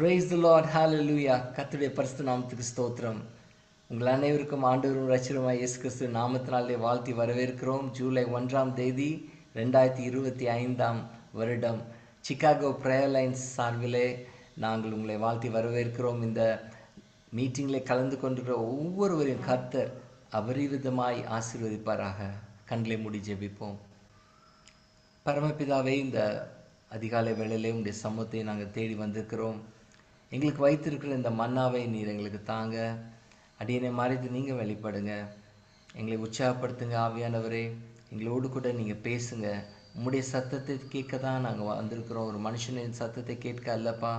praise த Lord hallelujah. கத்துடைய பரிசுத்த நாமத்துக்கு ஸ்தோத்திரம். உங்கள் அனைவருக்கும் ஆண்டவரும் ரட்சகருமாய் இயேசு கிறிஸ்து நாமத்தினாலே வாழ்த்தி வரவேற்கிறோம். ஜூலை ஒன்றாம் தேதி ரெண்டாயிரத்தி இருபத்தி ஐந்தாம் வருடம். சிக்காகோ ப்ரேயர் லைன்ஸ் சார்பிலே நாங்கள் உங்களை வாழ்த்தி வரவேற்கிறோம். இந்த மீட்டிங்கில் கலந்து கொண்டிருக்கிற ஒவ்வொருவரையும் கர்த்தர் அபரிவிதமாய் ஆசீர்வதிப்பாராக. கண்களை மூடி ஜெபிப்போம். பரமபிதாவே இந்த அதிகாலை வேளையிலே உடைய சமூகத்தை நாங்கள் தேடி வந்திருக்கிறோம். எங்களுக்கு வைத்திருக்கிற இந்த மன்னாவை நீர் எங்களுக்கு தாங்க. அடியனை மறைத்து நீங்கள் வெளிப்படுங்க. எங்களை உற்சாகப்படுத்துங்க ஆவியானவரே. எங்களோடு கூட நீங்கள் பேசுங்க. உம்முடைய சத்தத்தை கேட்க தான் நாங்கள் வந்திருக்கிறோம். ஒரு மனுஷனின் சத்தத்தை கேட்க அல்லப்பா.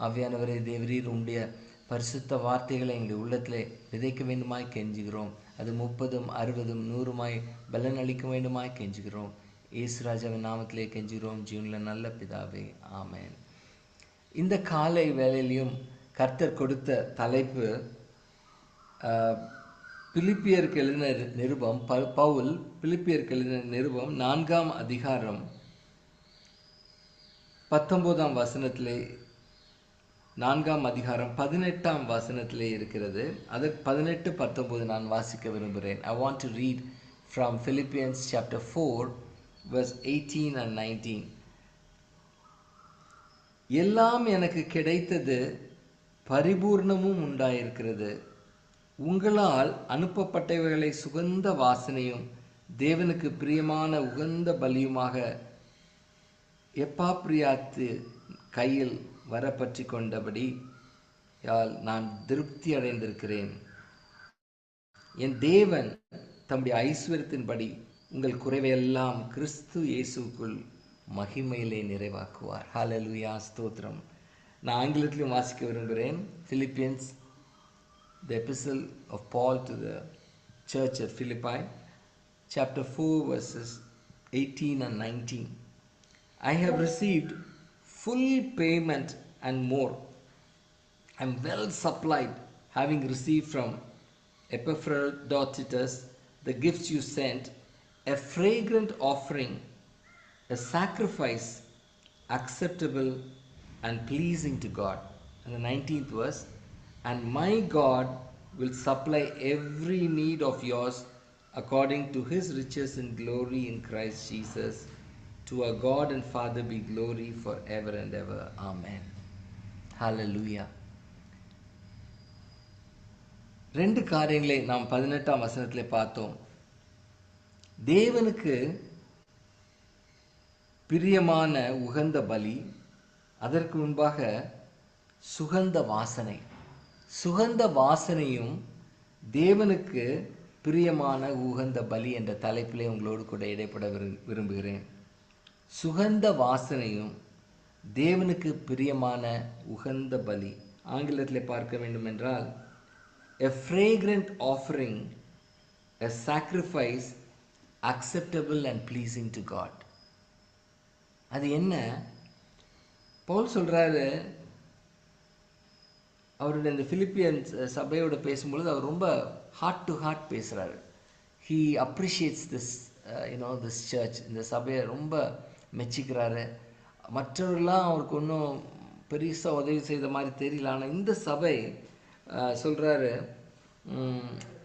ஆவியானவரே தேவரீர் உம்முடைய பரிசுத்த வார்த்தைகளை எங்களுடைய உள்ளத்தில் விதைக்க வேண்டுமாய் கெஞ்சுகிறோம். அது முப்பதும் அறுபதும் நூறுமாய் பலன் அளிக்க வேண்டுமாய் கெஞ்சுகிறோம். இயேசுராஜாவின் நாமத்திலே கெஞ்சுகிறோம். ஜீவனில் நல்ல பிதாவே. ஆமேன். இந்த காலை வேலையிலையும் கர்த்தர் கொடுத்த தலைப்பு பிலிப்பியருக்கு எழுதின நிருபம் ப பவுல் பிலிப்பியருக்கு எழுதின நிருபம் நான்காம் அதிகாரம் பத்தொம்போதாம் வசனத்திலே நான்காம் அதிகாரம் பதினெட்டாம் வசனத்திலே இருக்கிறது. அது பதினெட்டு பத்தொம்போது நான் வாசிக்க விரும்புகிறேன். I want to read from Philippians chapter four verse eighteen and nineteen எல்லாம் எனக்கு கிடைத்தது பரிபூர்ணமும் உண்டாயிருக்கிறது. உங்களால் அனுப்பப்பட்டவைகளை சுகந்த வாசனையும் தேவனுக்கு பிரியமான உகந்த பலியுமாக எப்பாப்ரியாத்து கையில் வரப்பற்றி கொண்டபடி யால் நான் திருப்தி அடைந்திருக்கிறேன். என் தேவன் தம்முடைய ஐஸ்வர்யத்தின்படி உங்கள் குறைவையெல்லாம் கிறிஸ்து இயேசுக்குள் மகிமையிலே நிறைவாக்குவார் ஹalleluya ஸ்தோத்திரம் நான் ஆங்கிலத்திலும் வாசிக்க விரும்புகிறேன் Philippians the epistle of Paul to the church at Philippi, chapter 4, verses 18 and 19. I have received full payment and more. I am well supplied, having received from Epaphroditus the gifts you sent, a fragrant offering, a sacrifice acceptable and pleasing to God. And the 19th verse, and my God will supply every need of yours according to his riches in glory in Christ Jesus. To our God and Father be glory forever and ever. Amen. Hallelujah. ரெண்டு காரியங்களை நாம் பதினெட்டாம் வசனத்திலே பார்த்தோம் தேவனுக்கு பிரியமான உகந்த பலி அதற்கு முன்பாக சுகந்த வாசனை. சுகந்த வாசனையும் தேவனுக்கு பிரியமான உகந்த பலி என்ற தலைப்பிலே உங்களோடு கூட இடைப்பட விரும்புகிறேன். சுகந்த வாசனையும் தேவனுக்கு பிரியமான உகந்த பலி. ஆங்கிலத்தில் பார்க்க வேண்டும் என்றால் a fragrant offering a sacrifice acceptable and pleasing to God அது என்ன? பவுல் சொல்கிறாரு அவருடைய இந்த பிலிப்பியன்ஸ் சபையோட பேசும்பொழுது அவர் ரொம்ப ஹார்ட் டு ஹார்ட் பேசுகிறாரு he appreciates this you know this church இந்த சபையை ரொம்ப மெச்சிக்கிறாரு. மற்றவர்கள்லாம் அவருக்கு ஒன்றும் பெருசாக உதவி செய்த மாதிரி தெரியல. ஆனால் இந்த சபை uh, சொல்கிறாரு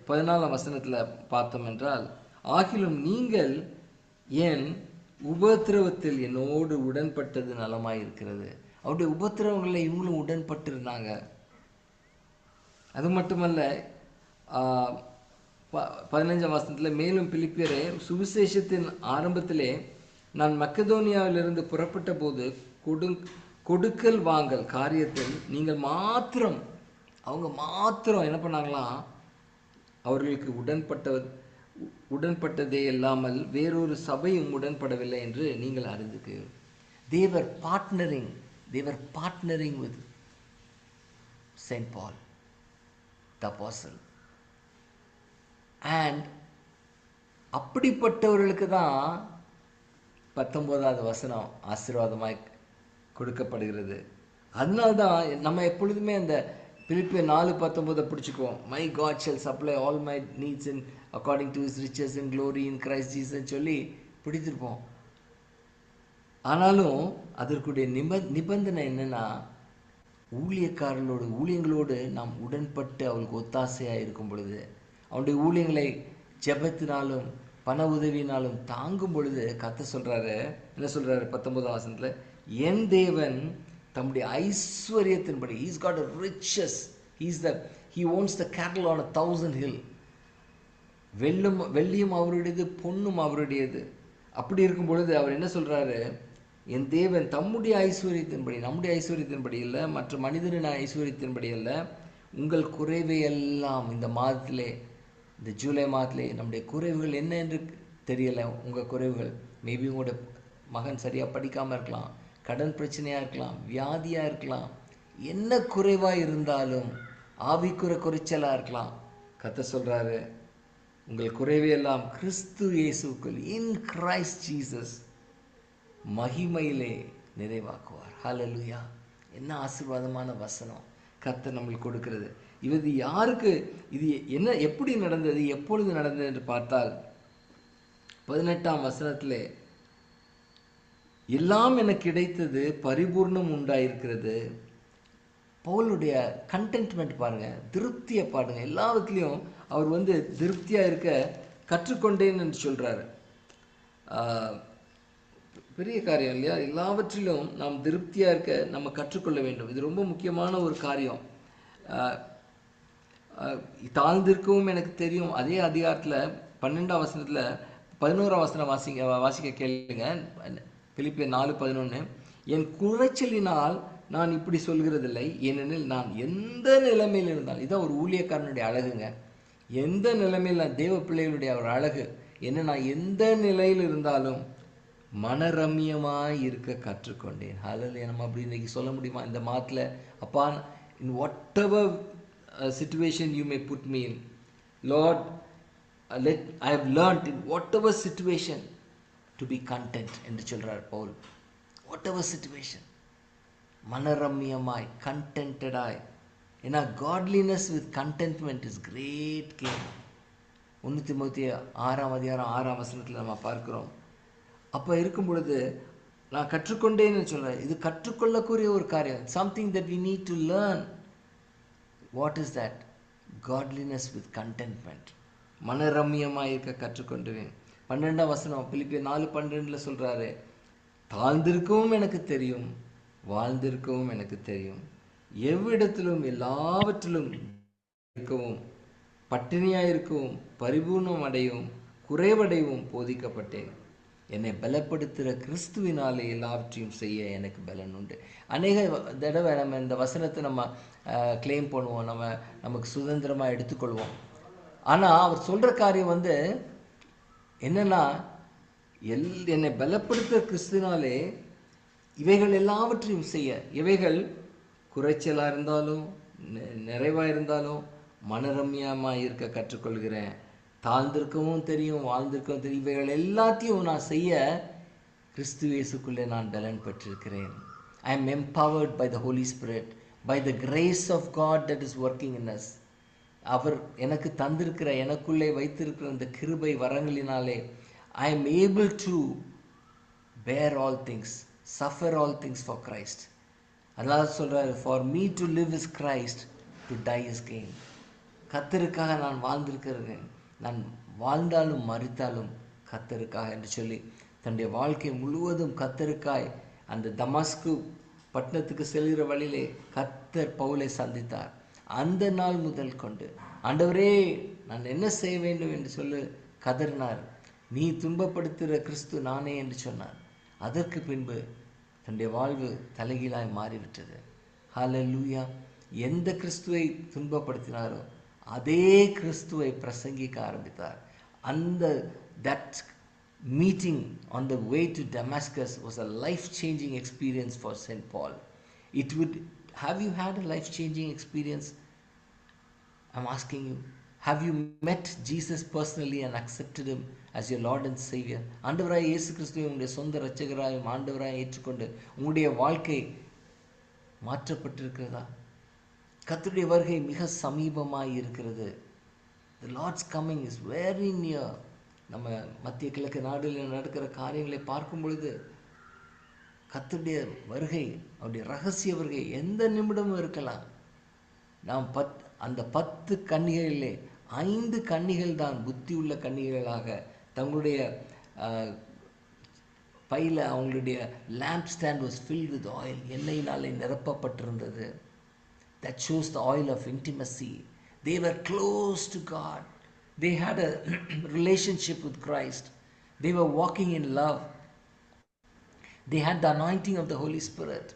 பதினாலாம் வசனத்தில் பார்த்தோம் என்றால் ஆகிலும் நீங்கள் ஏன் உபத்திரவத்தில் என்னோடு உடன்பட்டது நலமாய் இருக்கிறது அவருடைய உபத்திரவங்களில் இவங்களும் உடன்பட்டு இருந்தாங்க அது மட்டுமல்ல பதினஞ்சாம் ப- மேலும் பிலிப்பியரே சுவிசேஷத்தின் ஆரம்பத்திலே நான் மக்கதோனியாவிலிருந்து புறப்பட்ட போது கொடு கொடுக்கல் வாங்கல் காரியத்தில் நீங்கள் மாத்திரம் அவங்க மாத்திரம் என்ன பண்ணாங்களாம்? அவர்களுக்கு உடன்பட்ட உடன்பட்டதே இல்லாமல் வேறொரு சபையும் உடன்படவில்லை என்று நீங்கள் அறிந்துக்கு. Their partnering their partnering with Saint Paul the apostle and அப்படிப்பட்டவர்களுக்கு தான் பத்தொம்போதாவது வசனம் ஆசீர்வாதமாய் கொடுக்கப்படுகிறது. அதனால தான் நம்ம எப்பொழுதுமே அந்த பிலிப்பிய நாலு பத்தொம்போதை பிடிச்சிக்குவோம். My God shall supply all my needs in according to is riches in glory in Christ சொல்லி பிடித்திருப்போம். ஆனாலும் அதற்குடைய நிப நிபந்தனை என்னென்னா ஊழியக்காரர்களோடு ஊழியங்களோடு நாம் உடன்பட்டு அவளுக்கு ஒத்தாசையாக இருக்கும் பொழுது அவனுடைய ஊழியங்களை ஜெபத்தினாலும் பண உதவினாலும் தாங்கும் பொழுது கத்த சொல்கிறாரு என்ன சொல்கிறாரு பத்தொன்பதாம் வசனத்தில்? என் தேவன் தம்முடைய ஐஸ்வர்யத்தின்படி his God a riches his the he owns the cattle on a thousand hill வெள்ளும் வெள்ளியும் அவருடையது பொண்ணும் அவருடையது. அப்படி இருக்கும் பொழுது அவர் என்ன சொல்கிறாரு என் தேவன் தம்முடைய ஐஸ்வர்யத்தின்படி நம்முடைய ஐஸ்வர்யத்தின்படி இல்லை மற்ற மனிதனின் ஐஸ்வர்யத்தின்படி அல்ல உங்கள் குறைவை எல்லாம் இந்த மாதத்திலே இந்த ஜூலை மாதத்திலே நம்முடைய குறைவுகள் என்ன என்று தெரியலை உங்கள் குறைவுகள். மேபி உங்களோட மகன் சரியாக படிக்காமல் இருக்கலாம் கடன் பிரச்சனையாக இருக்கலாம் வியாதியாக இருக்கலாம் என்ன குறைவாக இருந்தாலும் ஆவிக்குற குறைச்சலாக இருக்கலாம். கத்த சொல்கிறாரு உங்கள் குறைவையெல்லாம் கிறிஸ்து இயேசுக்குள் இன் கிரைஸ்ட் ஜீசஸ் மகிமையிலே நிறைவாக்குவார். ஹலலுயா என்ன ஆசீர்வாதமான வசனம். கர்த்தர் நம்மளுக்கு கொடுக்கிறது. இது யாருக்கு இது என்ன எப்படி நடந்தது எப்பொழுது நடந்தது என்று பார்த்தால் பதினெட்டாம் வசனத்திலே எல்லாம் எனக்கு கிடைத்தது பரிபூர்ணம் உண்டாயிருக்கிறது. பவுலுடைய கண்டென்ட்மெண்ட் பாருங்கள் திருப்தியை பாருங்கள் எல்லாத்துலேயும் அவர் வந்து திருப்தியாக இருக்க கற்றுக்கொண்டேன் என்று சொல்கிறாரு பெரிய காரியம் இல்லையா? எல்லாவற்றிலும் நாம் திருப்தியாக இருக்க நம்ம கற்றுக்கொள்ள வேண்டும். இது ரொம்ப முக்கியமான ஒரு காரியம். தாழ்ந்திருக்கவும் எனக்கு தெரியும். அதே அதிகாரத்தில் பன்னெண்டாம் வசனத்தில் பதினோராம் வசனம் வாசிங்க வாசிக்க கேளுங்க. பிலிப்பிய நாலு பதினொன்று என் குறைச்சலினால் நான் இப்படி சொல்கிறதில்லை. ஏனெனில் நான் எந்த நிலைமையில் இருந்தாலும் இதான் ஒரு ஊழியக்காரனுடைய அழகுங்க. எந்த நிலைமையில் நான் தேவ பிள்ளைகளுடைய ஒரு அழகு? என்ன நான் எந்த நிலையில் இருந்தாலும் மனரம்யமாக இருக்க கற்றுக்கொண்டேன். அதில் நம்ம அப்படி இன்னைக்கு சொல்ல முடியுமா? இந்த மாதத்தில் அப்பா in whatever situation you may put me in Lord let I have learned in whatever situation to be content என்று சொல்றார் பவுல். வாட் எவர் சுச்சுவேஷன் மனரம்யமாய் கண்டென்டடாய் ஏன்னா godliness with contentment is great gain முன்னூற்றி முப்பத்தி ஆறாம் அதிகாரம் ஆறாம் வசனத்தில் நம்ம பார்க்குறோம். அப்போ இருக்கும் பொழுது நான் கற்றுக்கொண்டேன்னு சொல்கிறேன் இது கற்றுக்கொள்ளக்கூடிய ஒரு காரியம். Something that we need to learn what is that godliness with contentment மனரம்யமாக இருக்க கற்றுக்கொண்டுவேன் பன்னெண்டாம் வசனம் பிலிப்பிய நாலு பன்னெண்டில் சொல்கிறாரு தாழ்ந்திருக்கவும் எனக்கு தெரியும் வாழ்ந்திருக்கவும் எனக்கு தெரியும். எவ்விடத்திலும் எல்லாவற்றிலும் இருக்கவும் பட்டினியாயிருக்கவும் பரிபூர்ணம் அடையவும் குறைவடையவும் போதிக்கப்பட்டேன். என்னை பலப்படுத்துகிற கிறிஸ்துவினாலே எல்லாவற்றையும் செய்ய எனக்கு பலன் உண்டு. அநேக தடவை நம்ம இந்த வசனத்தை நம்ம க்ளைம் பண்ணுவோம். நம்ம நமக்கு சுதந்திரமாக எடுத்துக்கொள்வோம். ஆனால் அவர் சொல்கிற காரியம் வந்து என்னென்னா எல் என்னை பலப்படுத்துகிற கிறிஸ்துவினாலே இவைகள் எல்லாவற்றையும் செய்ய இவைகள் குறைச்சலாக இருந்தாலும் நிறைவாக நிறைவா இருந்தாலும் மனரம்யமாக இருக்க கற்றுக்கொள்கிறேன். தாழ்ந்திருக்கவும் தெரியும் வாழ்ந்திருக்கவும் தெரியும். இவைகள் எல்லாத்தையும் நான் செய்ய கிறிஸ்து இயேசுக்குள்ளே நான் பலன் பெற்றிருக்கிறேன். I am empowered by the Holy Spirit by the grace of God that is working in us அவர் எனக்கு தந்திருக்கிற எனக்குள்ளே வைத்திருக்கிற இந்த கிருபை வரங்களினாலே I am able to bear all things suffer all things for Christ அதாவது சொல்கிறாரு for me to live is Christ to die is gain கத்தருக்காக நான் வாழ்ந்திருக்கிறேன் நான் வாழ்ந்தாலும் மறித்தாலும் கத்தருக்காக என்று சொல்லி தன்னுடைய வாழ்க்கை முழுவதும் கத்தருக்காய் அந்த தமாஸ்கு பட்டணத்துக்கு செல்கிற வழியிலே கத்தர் பவுலை சந்தித்தார். அந்த நாள் முதல் கொண்டு ஆண்டவரே நான் என்ன செய்ய வேண்டும்? என்று சொல்லி கதறினார். நீ துன்பப்படுத்துகிற கிறிஸ்து நானே என்று சொன்னார். அதற்கு பின்பு தன்னுடைய வாழ்வு தலைகீழாய் மாறிவிட்டது. ஹalleluya எந்த கிறிஸ்துவை துன்பப்படுத்தினாரோ அதே கிறிஸ்துவை பிரசங்கிக்க ஆரம்பித்தார். அந்த that meeting on the way to Damascus was a life changing experience for saint Paul it would have had a life changing experience experience? I'm asking you have you met Jesus personally and accepted as you Lord and saviour ஆண்டவராய் இயேசு கிறிஸ்துவை உங்களுடைய சொந்த ரச்சகராயும் ஆண்டவராய் ஏற்றுக்கொண்டு உங்களுடைய வாழ்க்கை மாற்றப்பட்டிருக்கிறதா? கத்துடைய வருகை மிக சமீபமாக இருக்கிறது. The Lord's coming is very near நம்ம மத்திய கிழக்கு நாடுகளில் நடக்கிற காரியங்களை பார்க்கும் பொழுது கத்துடைய வருகை அவருடைய ரகசிய வருகை எந்த நிமிடமும் இருக்கலாம். நாம் பத் அந்த பத்து கண்ணிகளிலே ஐந்து கன்னிகள் தான் புத்தி உள்ள கன்னிகளாக தங்களுடைய பையில் அவங்களுடைய lamp stand was filled with oil எண்ணெயினாலே நிரப்பப்பட்டிருந்தது that shows the oil of intimacy they close to God they had a relationship with Christ they walking in love they had the anointing of the Holy Spirit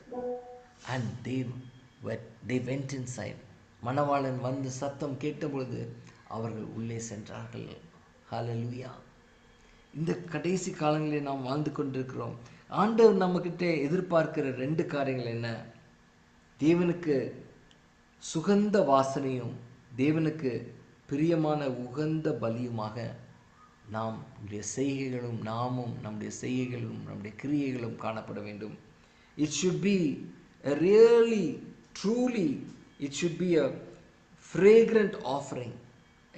and they they went inside மணவாளன் வந்து சத்தம் கேட்டபொழுது அவர்கள் உள்ளே சென்றார்கள். ஹalleluya இந்த கடைசி காலங்களில் நாம் வாழ்ந்து கொண்டிருக்கிறோம். ஆண்டவர் நம்மக்கிட்ட எதிர்பார்க்கிற ரெண்டு காரியங்கள் என்ன? தேவனுக்கு சுகந்த வாசனையும் தேவனுக்கு பிரியமான உகந்த பலியுமாக நாம் நம்முடைய செய்கைகளும் நாமும் நம்முடைய செய்கைகளும் நம்முடைய கிரியைகளும் காணப்பட வேண்டும். It should be really truly it should be a fragrant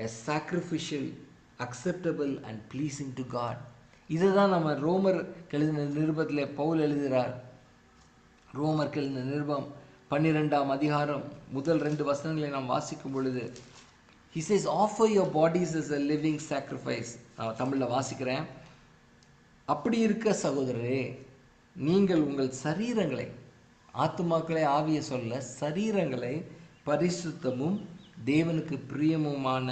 a sacrificial acceptable and pleasing to God இதை தான் நம்ம ரோமர் எழுதின நிருபத்தில் பவுல் எழுதுகிறார். ரோமர் எழுதின நிருபம் பன்னிரெண்டாம் அதிகாரம் முதல் ரெண்டு வசனங்களை நாம் வாசிக்கும் பொழுது he says offer your bodies is a living sacrifice நான் தமிழில் வாசிக்கிறேன். அப்படி இருக்க சகோதரரே நீங்கள் உங்கள் சரீரங்களை ஆத்துமாக்களை ஆவிய சொல்ல சரீரங்களை பரிசுத்தமும் தேவனுக்கு பிரியமுமான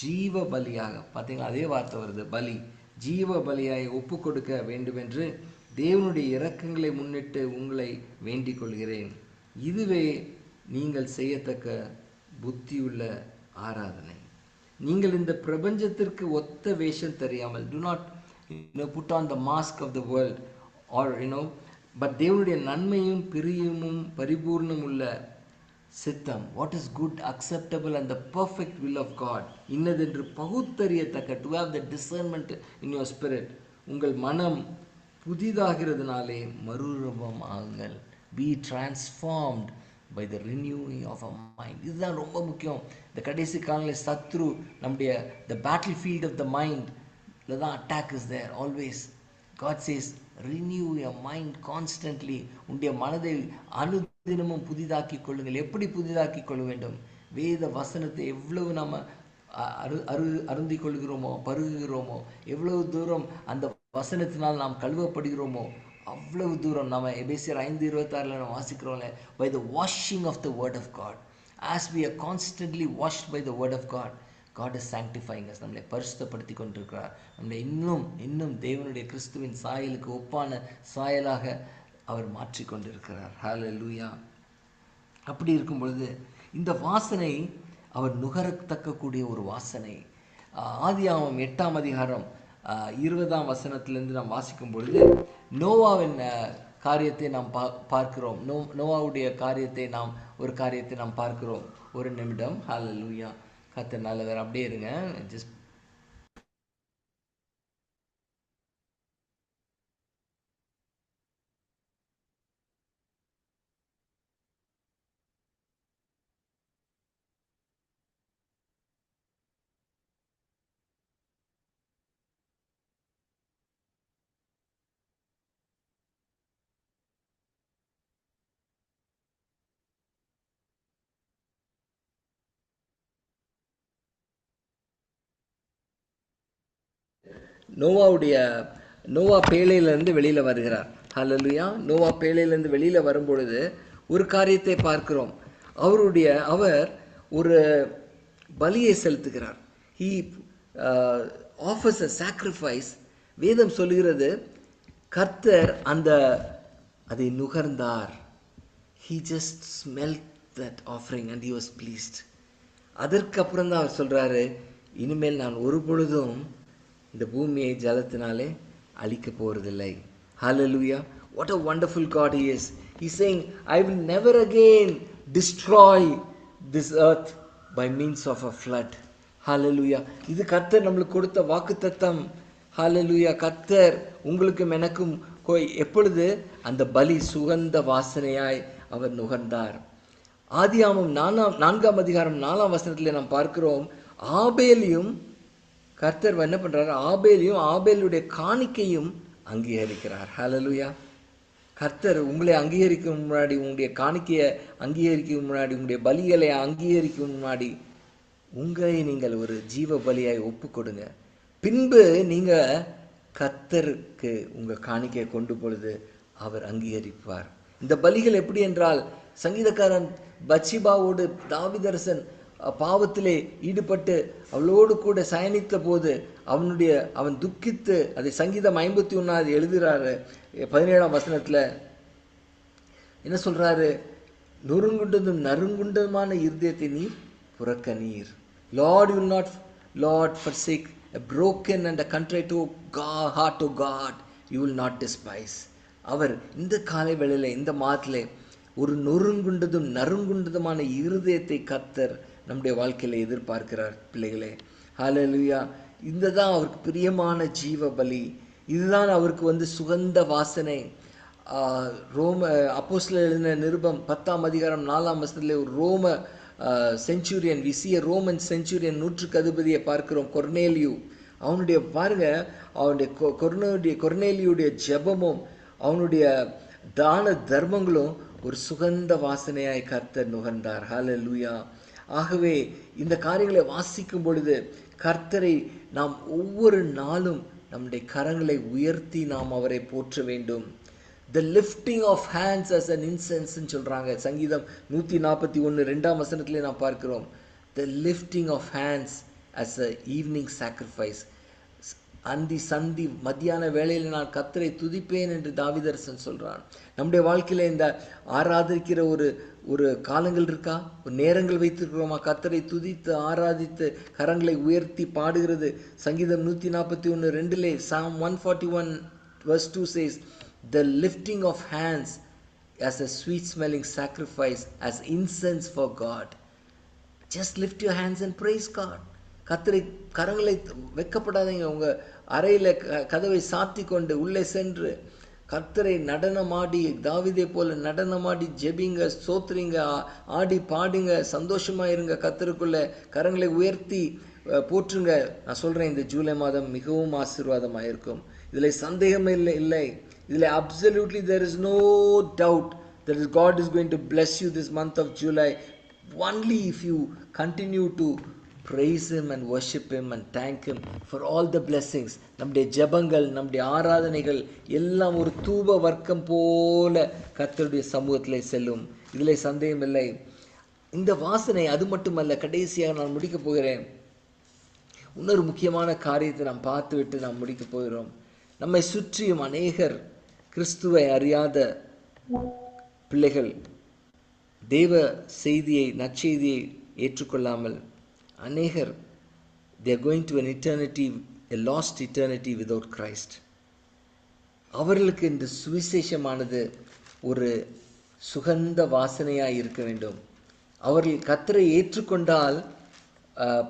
ஜீவ பலியாக. பார்த்தீங்களா அதே வார்த்தை வருது பலி. ஜீவ பலியாய் ஒப்பு கொடுக்க வேண்டுமென்று தேவனுடைய இறக்கங்களை முன்னிட்டு உங்களை வேண்டிக் கொள்கிறேன் இதுவே நீங்கள் செய்யத்தக்க புத்தியுள்ள ஆராதனை. நீங்கள் இந்த பிரபஞ்சத்திற்கு ஒத்த வேஷம் தெரியாமல் to not put on the mask of the world or you know but தேவனுடைய நன்மையும் பிரியமும் பரிபூர்ணம் உள்ள சித்தம். What is good acceptable and the perfect will of God இன்னதென்று பகுத்தறியத்தக்க to have the discernment in your spirit உங்கள் மனம் புதிதாகிறதுனாலே மறுரூபம் ஆகுங்கள் be transformed by the renewing of a mind இதுதான் ரொம்ப முக்கியம். இந்த கடைசி காலங்களில் சத்ரு நம்முடைய the battle field of the mind தான் attack is there always God says renew your mind constantly உன்னுடைய மனதை தினமும் புதிதாக்கி கொள்ளுங்கள். எப்படி புதிதாக்கி கொள்ள வேண்டும்? வேத வசனத்தை எவ்வளவு நம்ம அரு அரு அருந்தி கொள்கிறோமோ பருகுகிறோமோ எவ்வளவு தூரம் அந்த வசனத்தினால் நாம் கழுவப்படுகிறோமோ அவ்வளவு தூரம் நம்ம எபேசியர் ஐந்து இருபத்தாறில் நம்ம வாசிக்கிறோம்ல by the washing of the word of God as we are constantly wash by the word of God God is sanctifying us. நம்மளை பரிசுத்தப்படுத்தி கொண்டிருக்கிறார். நம்மளை இன்னும் இன்னும் தேவனுடைய கிறிஸ்துவின் சாயலுக்கு ஒப்பான சாயலாக அவர் மாற்றி கொண்டிருக்கிறார் லூயா அப்படி இருக்கும் பொழுது இந்த வாசனை அவர் நுகரத்தக்கக்கூடிய ஒரு வாசனை. ஆஹ் எட்டாம் அதிகாரம் ஆஹ் இருபதாம் வசனத்திலிருந்து நாம் வாசிக்கும் பொழுது நோவாவின் காரியத்தை நாம் பா பார்க்கிறோம். நோ நோவாவுடைய காரியத்தை நாம் ஒரு காரியத்தை நாம் பார்க்கிறோம். ஒரு நிமிடம். ஹalleluya கத்த நல்லவர். அப்படியே இருங்க. ஜஸ்ட் நோவாவுடைய நோவா பேழையிலேருந்து வெளியில் வருகிறார். ஹலலுயா நோவா பேழையிலேருந்து வெளியில் வரும்பொழுது ஒரு காரியத்தை பார்க்கிறோம். அவருடைய அவர் ஒரு பலியை செலுத்துகிறார். ஹீ ஆஃபர்ஸ் அ சாக்ரிஃபைஸ் வேதம் சொல்லுகிறது கர்த்தர் அந்த அதை நுகர்ந்தார். He just smell that offering and he was pleased அதற்கப்புறம் தான் அவர் சொல்கிறாரு இனிமேல் நான் ஒரு பொழுதும் இந்த பூமியை ஜலத்தினாலே அழிக்க போறதில்லை. Hallelujah. What a wonderful God is is saying I will never never destroy this earth by means of a flood flood. இது கர்த்தர் நம்மளுக்கு கொடுத்த வாக்குத்தத்தம். ஹalleluya கர்த்தர் உங்களுக்கும் எனக்கும் எப்பொழுது அந்த பலி சுகந்த வாசனையாய் அவர் நுகர்ந்தார். ஆதியாமம் நானாம் நான்காம் அதிகாரம் நாலாம் வசனத்தில் நாம் பார்க்கிறோம் ஆபேலையும் கர்த்தர் என்ன பண்ணுறாரு ஆபேலையும் ஆபேலுடைய காணிக்கையும் அங்கீகரிக்கிறார். ஹலலுயா கர்த்தர் உங்களை அங்கீகரிக்கும் முன்னாடி உங்களுடைய காணிக்கையை அங்கீகரிக்கும் முன்னாடி உங்களுடைய பலிகளை அங்கீகரிக்கும் முன்னாடி உங்களை நீங்கள் ஒரு ஜீவ பலியாய் ஒப்பு கொடுங்க பின்பு நீங்கள் கர்த்தருக்கு உங்கள் காணிக்கையை கொண்டு பொழுது அவர் அங்கீகரிப்பார். இந்த பலிகள் எப்படி என்றால் சங்கீதக்காரன் பச்சிபாவோடு தாவிதரசன் பாவத்திலே ஈடுபட்டு அவளோடு கூட சயனித்த போது அவனுடைய அவன் துக்கித்து அதை சங்கீதம் ஐம்பத்தி ஒன்றாவது எழுதுகிறாரு பதினேழாம் வசனத்தில். என்ன சொல்கிறாரு நொறுங்குண்டதும் நறுங்குண்டதுமான இருதயத்தை நீர் புறக்க நீர். Lord will not Lord forsake a broken and a contrite to கா heart to God you will not despise அவர் இந்த காலை வேளையில் இந்த மாதத்தில் ஒரு நொறுங்குண்டதும் நறுங்குண்டதுமான இருதயத்தை கத்தர் நம்முடைய வாழ்க்கையில் எதிர்பார்க்கிறார் பிள்ளைகளே. ஹாலலுயா இந்த தான் அவருக்கு பிரியமான ஜீவ பலி. இதுதான் அவருக்கு வந்து சுகந்த வாசனை. ரோம அப்போஸ்ல எழுதின நிருபம் பத்தாம் அதிகாரம் நாலாம் வசனத்துல ஒரு ரோம செஞ்சுரியன் விசிய ரோமன் செஞ்சுரியன் நூற்றுக்கு அதிபதியை பார்க்கிறோம் கொர்னேலியூ. அவனுடைய பாருங்க அவனுடைய கொ- கொர்னேலியுடைய கொர்னேலியுடைய ஜெபமும் அவனுடைய தான தர்மங்களும் ஒரு சுகந்த வாசனையாய் கர்த்தர் நுகர்ந்தார். ஹalleluya ஆகவே இந்த காரியங்களை வாசிக்கும் பொழுது கர்த்தரை நாம் ஒவ்வொரு நாளும் நம்முடைய கரங்களை உயர்த்தி நாம் அவரை போற்ற வேண்டும். The lifting of hands as an இன்சென்ஸ்ன்னு சொல்கிறாங்க சங்கீதம் நூற்றி நாற்பத்தி ஒன்று ரெண்டாம் வசனத்திலே நாம் பார்க்கிறோம். The lifting of hands as a evening sacrifice அந்தி சந்தி மத்தியான வேளையில் நான் கத்தரை துதிப்பேன் என்று தாவிதரசன் சொல்கிறான் நம்முடைய வாழ்க்கையில் இந்த ஆராதிக்கிற ஒரு ஒரு காலங்கள் இருக்கா? ஒரு நேரங்கள் வைத்திருக்கிறோமா? கத்தரை துதித்து ஆராதித்து கரங்களை உயர்த்தி பாடுகிறது. சங்கீதம் நூற்றி நாற்பத்தி ஒன்று ரெண்டுலே psalm one forty one verse two says the lifting of hands as a sweet smelling sacrifice as incense for God just lift your hands and praise God கத்தரை கரங்களை வெக்கப்படாதீங்க. உங்கள் அறையில் க- கதவை சாத்தி கொண்டு உள்ளே சென்று கர்த்தரை நடனமாடி தாவிதை போல நடனமாடி ஜெபிங்க சோத்துறீங்க ஆடி பாடுங்க சந்தோஷமா இருங்க. கத்தருக்குள்ள கரங்களை உயர்த்தி போற்றுங்க. நான் சொல்கிறேன் இந்த ஜூலை மாதம் மிகவும் ஆசீர்வாதமாக இருக்கும். இதில் சந்தேகம் இல்லை இல்லை. இதில் absolutely there is no doubt there is God is going to bless you this month of July only if you continue to praise and and worship him and for all the all நம்முடைய ஜெபங்கள் நம்முடைய ஆராதனைகள் எல்லாம் ஒரு தூப வர்க்கம் போல கர்த்தருடைய சமூகத்தில் செல்லும். இதில் சந்தேகம் இல்லை. இந்த வாசனை அது மட்டுமல்ல கடைசியாக நான் முடிக்கப் போகிறேன். இன்னொரு முக்கியமான காரியத்தை நாம் பார்த்துவிட்டு நாம் முடிக்கப் போகிறோம். நம்மை சுற்றியும் அநேகர் கிறிஸ்துவை அறியாத பிள்ளைகள் தேவ செய்தியை நற்செய்தியை ஏற்றுக்கொள்ளாமல் அநேகர் they're going to an eternity a lost eternity without Christ அவர்களுக்கு இந்த சுவிசேஷமானது ஒரு சுகந்த வாசனையாக இருக்க வேண்டும். அவர்கள் கத்தரை ஏற்றுக்கொண்டால்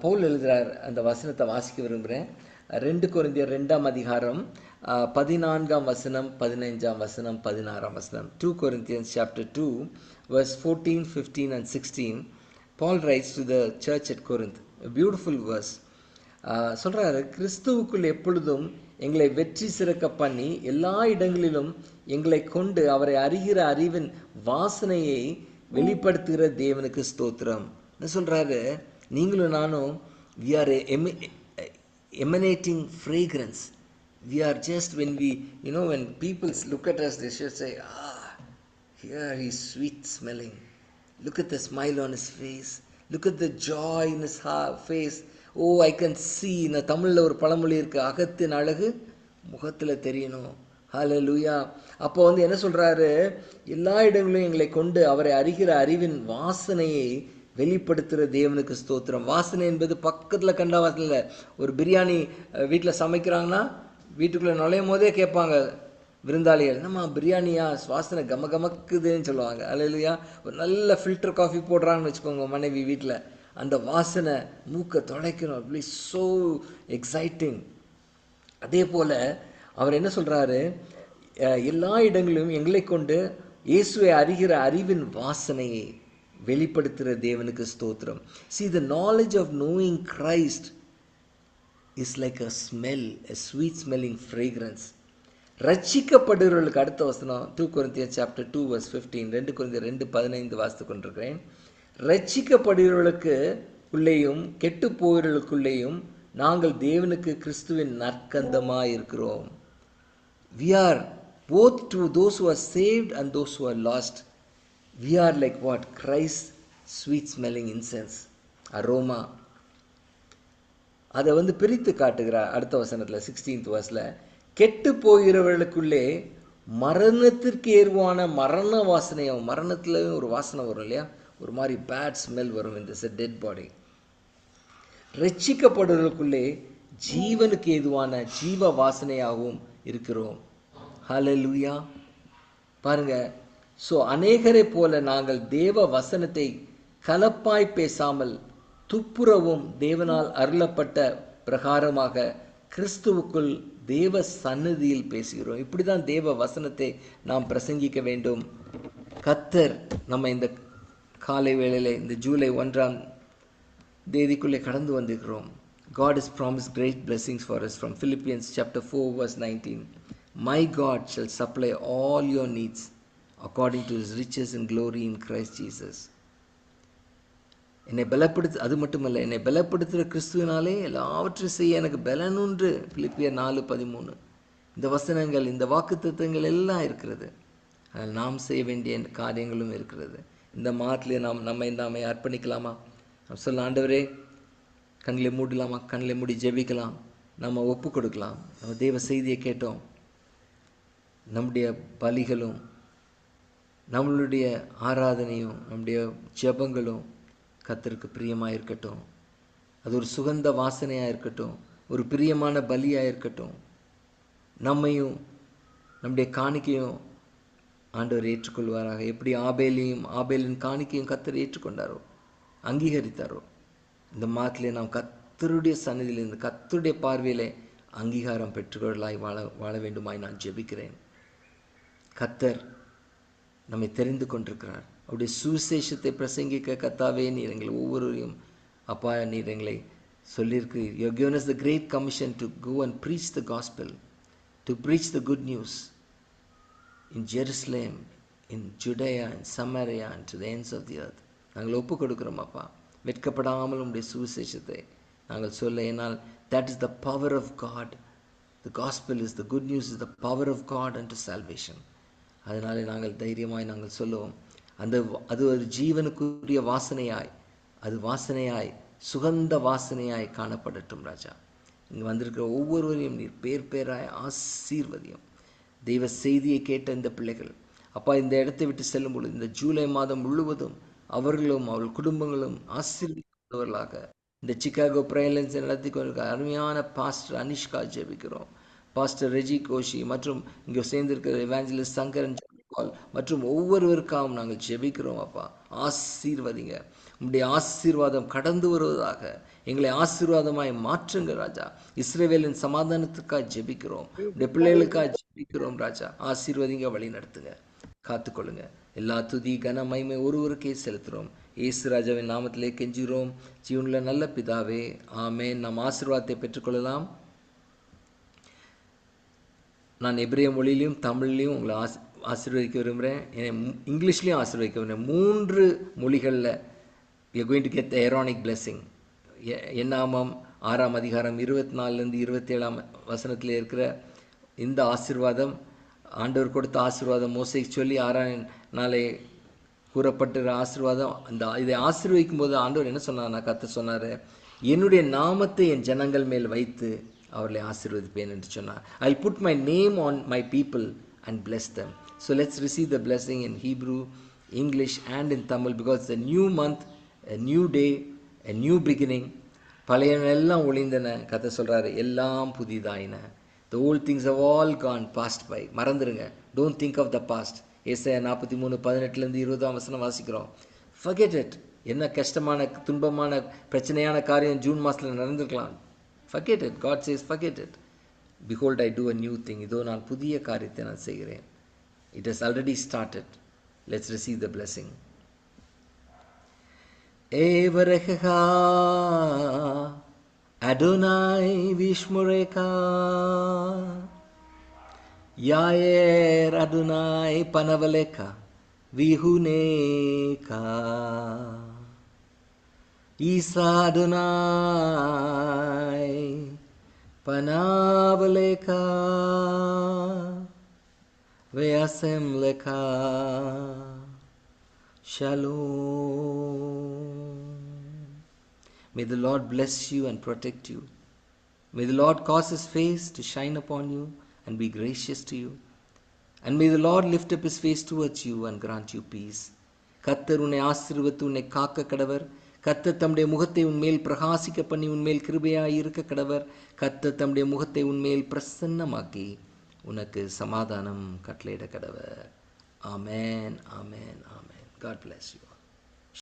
பவுல் எழுதுகிறார் அந்த வசனத்தை வாசிக்க விரும்புகிறேன் ரெண்டு கொரிந்தியர் ரெண்டாம் அதிகாரம் பதினான்காம் வசனம் பதினைஞ்சாம் வசனம் பதினாறாம் வசனம். Two Corinthians chapter two verse fourteen fifteen and sixteen Paul writes to the church at Corinth beautiful verse சொல்கிறாரு கிறிஸ்துவுக்குள் எப்பொழுதும் எங்களை வெற்றி சிறக்க பண்ணி எல்லா இடங்களிலும் எங்களை கொண்டு அவரை அறிகிற அறிவின் வாசனையை வெளிப்படுத்துகிற தேவனுக்கு ஸ்தோத்திரம். என்ன நீங்களும் நானும் we are emanating fragrance. We are just when we you know when people look at us they should say ah here he's sweet smelling. Look at the smile on his face. Look at the joy in his face. Oh I can see இந்த தமிழில் ஒரு பழமொழி இருக்குது அகத்தின் அழகு முகத்தில் தெரியணும். Hello லூயா அப்போ வந்து என்ன சொல்கிறாரு எல்லா இடங்களிலும் எங்களை கொண்டு அவரை அறிகிற அறிவின் வாசனையை வெளிப்படுத்துகிற தேவனுக்கு ஸ்தோத்திரம். வாசனை என்பது பக்கத்தில் கண்டா வாசனை இல்லை. ஒரு பிரியாணி வீட்டில் சமைக்கிறாங்கன்னா வீட்டுக்குள்ளே நுழையும் போதே கேட்பாங்க விருந்தாளிகள் என்னம்மா பிரியாணியா? சுவாசனை கம கமக்குதுன்னு சொல்லுவாங்க. அல்லையா ஒரு நல்ல ஃபில்டர் காஃபி போடுறாங்கன்னு வச்சுக்கோங்க மனைவி வீட்டில் அந்த வாசனை மூக்கை தொலைக்கணும் அப்படி ஸோ எக்ஸைட்டிங் அதே போல் அவர் என்ன சொல்கிறாரு எல்லா இடங்களிலும் எங்களை கொண்டு இயேசுவை அறிகிற அறிவின் வாசனையை வெளிப்படுத்துகிற தேவனுக்கு ஸ்தோத்திரம். See the knowledge of knowing Christ is like a smell a sweet smelling fragrance ரட்சிக்கப்படுகிறவர்களுக்கு அடுத்த வசனம் டூ கொரிந்தியர் சாப்டர் டூ வர்ஸ் ஃபிஃப்டீன் ரெண்டு குறைந்த ரெண்டு பதினைந்து வாசித்து கொண்டிருக்கிறேன். ரட்சிக்கப்படுகிறவர்களுக்கு உள்ளேயும் கெட்டு போகிறவர்களுக்குள்ளேயும் நாங்கள் தேவனுக்கு கிறிஸ்துவின் நற்கந்தமாக இருக்கிறோம். We are both to those who are saved and those who are lost we are like what Christ sweet smelling incense aroma அதை வந்து பிரித்து காட்டுகிறார் அடுத்த வசனத்தில் சிக்ஸ்டீன்த் வர்ஸில் கெட்டு போகிறவர்களுக்குள்ளே மரணத்திற்கு ஏதுவான மரண வாசனையும் மரணத்துலேயும் ஒரு வாசனை வரும் இல்லையா? ஒரு மாதிரி பேட் ஸ்மெல் வரும் இந்த டெட் பாடி ரட்சிக்கப்படுவதற்குள்ளே ஜீவனுக்கு ஏதுவான ஜீவ வாசனையாகவும் இருக்கிறோம். ஹலலுயா பாருங்க ஸோ அநேகரை போல நாங்கள் தேவ வசனத்தை கலப்பாய் பேசாமல் துப்புரவும் தேவனால் அருளப்பட்ட பிரகாரமாக கிறிஸ்துவுக்குள் தேவ சந்நிதியில் பேசுகிறோம் இப்படிதான் தேவ வசனத்தை நாம் பிரசங்கிக்க வேண்டும் கத்தர் நம்ம இந்த காலை வேளையில இந்த ஜூலை ஒன்றாம் தேதிக்குள்ளே கடந்து வந்திருக்கிறோம் God has promised great blessings for us from Philippians chapter 4 verse 19. My God shall supply all your needs according to his riches and glory in Christ Jesus. என்னை பலப்படுத்து அது மட்டுமல்ல என்னை பலப்படுத்துகிற கிறிஸ்துவனாலே எல்லாவற்றையும் செய்ய எனக்கு பலனுன்று பிலிப்பியர் நாலு பதிமூணு. இந்த வசனங்கள் இந்த வாக்குத்தத்தங்கள் எல்லாம் இருக்கிறது. அதில் நாம் செய்ய வேண்டிய காரியங்களும் இருக்கிறது. இந்த மாதத்திலே நாம் நம்மை நாமே அர்ப்பணிக்கலாமா? சொல்ல ஆண்டவரே கண்களை மூடலாமா? கண்களை மூடி ஜெபிக்கலாம். நம்ம ஒப்பு கொடுக்கலாம். நம்ம தெய்வ செய்தியை கேட்டோம். நம்முடைய பலிகளும் நம்மளுடைய ஆராதனையும் நம்முடைய ஜெபங்களும் கத்தருக்கு பிரியமாக இருக்கட்டும் அது ஒரு சுகந்த வாசனையாக இருக்கட்டும் ஒரு பிரியமான பலியாக இருக்கட்டும் நம்மையும் நம்முடைய காணிக்கையும் ஆண்டவர் ஏற்றுக்கொள்வாராக. எப்படி ஆபேலையும் ஆபேலின் காணிக்கையும் கத்தர் ஏற்றுக்கொண்டாரோ அங்கீகரித்தாரோ இந்த மாதத்திலே நாம் கத்தருடைய சன்னதியிலிருந்து கத்தருடைய பார்வையிலே அங்கீகாரம் பெற்றுக்கொள்ளாய் வாழ வாழ வேண்டுமாய் நான் ஜெபிக்கிறேன். கத்தர் நம்மை தெரிந்து கொண்டிருக்கிறார். அவருடைய சுவிசேஷத்தை பிரசங்கிக்க கத்தாவே நீர் எங்களை ஒவ்வொருவரையும் அப்பா நீர் எங்களை சொல்லியிருக்கிறீர் you given is the great commission to go and preach the gospel to preach the good news in Jerusalem in Judea in Samaria in to the ends of the earth நாங்கள் ஒப்பு கொடுக்குறோம் அப்பா வெட்கப்படாமல் உடைய சுவிசேஷத்தை நாங்கள் சொல்ல ஏனால் that is the power of God the gospel is the good news is the power of God and to salvation அதனாலே நாங்கள் தைரியமாய் நாங்கள் சொல்லுவோம் அந்த அது ஒரு ஜீவனுக்குரிய வாசனையாய் அது வாசனையாய் சுகந்த வாசனையாய் காணப்படட்டும் ராஜா. இங்கே வந்திருக்கிற ஒவ்வொருவரையும் நீர் பேர் பேராய் ஆசீர்வதியம். தெய்வ செய்தியை கேட்ட இந்த பிள்ளைகள் அப்பா இந்த இடத்தை விட்டு செல்லும் பொழுது இந்த ஜூலை மாதம் முழுவதும் அவர்களும் அவர்கள் குடும்பங்களும் ஆசீர்வதிப்பவர்களாக இந்த சிகாகோ பிரயலன்ஸ் நடத்தி கொண்டிருக்க அருமையான பாஸ்டர் அனிஷ்கா ஜெபிக்கிறோம். பாஸ்டர் ரெஜி கோஷி மற்றும் இங்கே சேர்ந்திருக்கிற எவாஞ்சலிஸ்ட் சங்கரன் கால். மற்றும் ஒவ்வொருவருக்காகவும் நாங்கள் ஜெபிக்கிறோம் அப்பா. ஆசீர்வதிங்க. உங்களுடைய ஆசீர்வாதம் கடந்து வருவதாக. எங்களை ஆசீர்வாதமாய் மாற்றுங்க ராஜா. இஸ்ரேவேலின் சமாதானத்துக்காக ஜெபிக்கிறோம். உடைய பிள்ளைகளுக்காக ஜெபிக்கிறோம் ராஜா. ஆசீர்வதிங்க வழி நடத்துங்க. காத்துக்கொள்ளுங்க. எல்லா துதி கன மைமை ஒருவருக்கே செலுத்துகிறோம். இயேசு ராஜாவின் நாமத்திலே கெஞ்சுகிறோம். ஜீவனில் நல்ல பிதாவே ஆமேன். நாம் ஆசீர்வாதத்தை பெற்றுக்கொள்ளலாம். நான் எபிரேய மொழியிலையும் தமிழ்லையும் உங்களை ஆசி ஆசீர்வதிக்க விரும்புகிறேன் என்னை இங்கிலீஷ்லேயும் இங்கிலீஷ்லையும் ஆசீர்வதிக்க விரும்புகிறேன் மூன்று மொழிகளில் you going to get Aaronic blessing என்னாமம் ஆறாம் அதிகாரம் இருபத்தி நாலுலேருந்து இருபத்தேழாம் வசனத்தில் இருக்கிற இந்த ஆசீர்வாதம் ஆண்டவர் கொடுத்த ஆசீர்வாதம் மோசைக்கு சொல்லி ஆறாம் நாளே கூறப்பட்டிருக்கிற ஆசீர்வாதம் அந்த இதை ஆசீர்வதிக்கும் போது ஆண்டவர் என்ன சொன்னார் நான் கத்த சொன்னார் என்னுடைய நாமத்தை என் ஜனங்கள் மேல் வைத்து அவர்களை ஆசீர்வதிப்பேன் என்று சொன்னார். I put my name on my people and bless them So let's receive the blessing in Hebrew, English, and in Tamil because it's a new month, a new day, a new beginning. பழையனெல்லாம் ஒளிந்தன கதை சொல்கிறாரு எல்லாம் புதிதாயின the old things have all gone past by மறந்துருங்க don't think of the past ஏச நாற்பத்தி மூணு பதினெட்டுலேருந்து இருபதாம் வசனம் வாசிக்கிறோம் ஃபகெட் இட் என்ன கஷ்டமான துன்பமான பிரச்சனையான காரியம் ஜூன் மாதத்தில் நடந்திருக்கலாம் forget it God says forget it behold I do a new thing இதோ நான் புதிய காரியத்தை நான் செய்கிறேன் it has already started. Let's receive the blessing. Evarecha Adonai Vishmureka Yair Adonai Panavaleka Vihuneka Isa Adonai Panavaleka Veasem Leka Shalom. May the Lord bless you and protect you. May the Lord cause his face to shine upon you and be gracious to you. And may the Lord lift up his face towards you and grant you peace. கத்தர் உன்னை ஆசீர்வத்து உன்னை காக்க கடவர் கத்தர் தம்முடைய முகத்தை உன்மேல் பிரகாசிக்க பண்ணி உன்மேல் கிருபையாய் இருக்க கடவர் கத்தர் தம்முடைய முகத்தை உன்மேல் பிரசன்னமாக்கி உனக்கு சமாதானம் கட்டளையிட கடவை. ஆமேன் ஆமேன் ஆமேன். God bless you